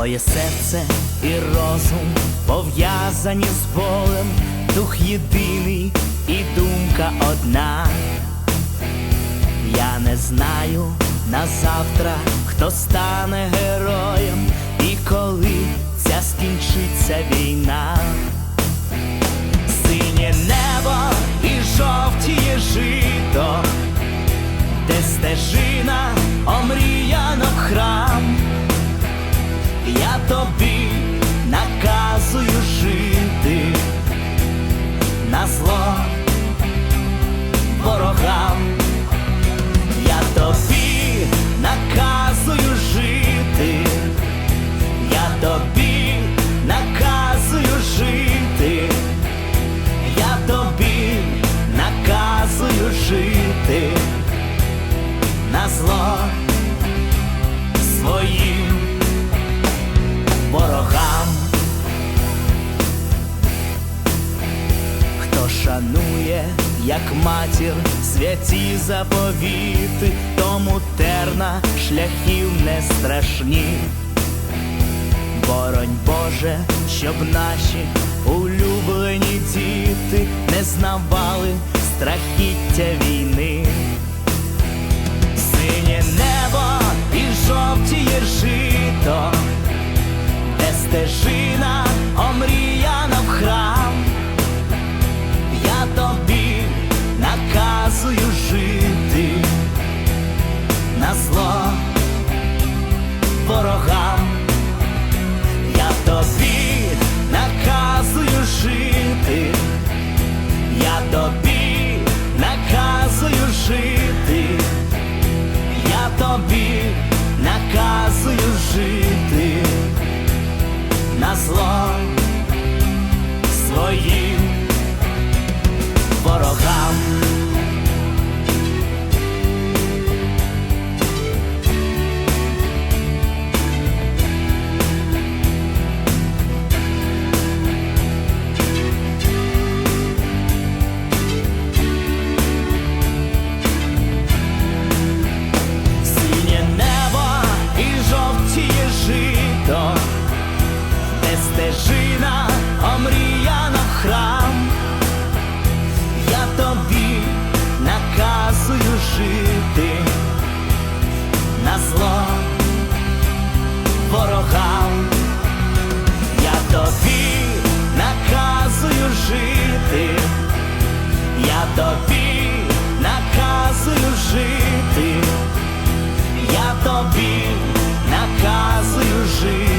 Моє серце і розум пов'язані з болем, дух єдиний і думка одна. Я не знаю на завтра, хто стане героєм і коли ця скінчиться війна. Жити на зло своїм ворогам. Хто шанує, як матір, святі заповіти, тому терна шляхів не страшні. Боронь Боже, щоб наші улюблені діти не знавали страхіття війни. Синє небо і жовтіє жито, де стежина омріяна в храм. Я тобі наказую жити на зло ворога. Ти на зло ворогам, я тобі наказую жити, я тобі наказую жити, я тобі наказую жити.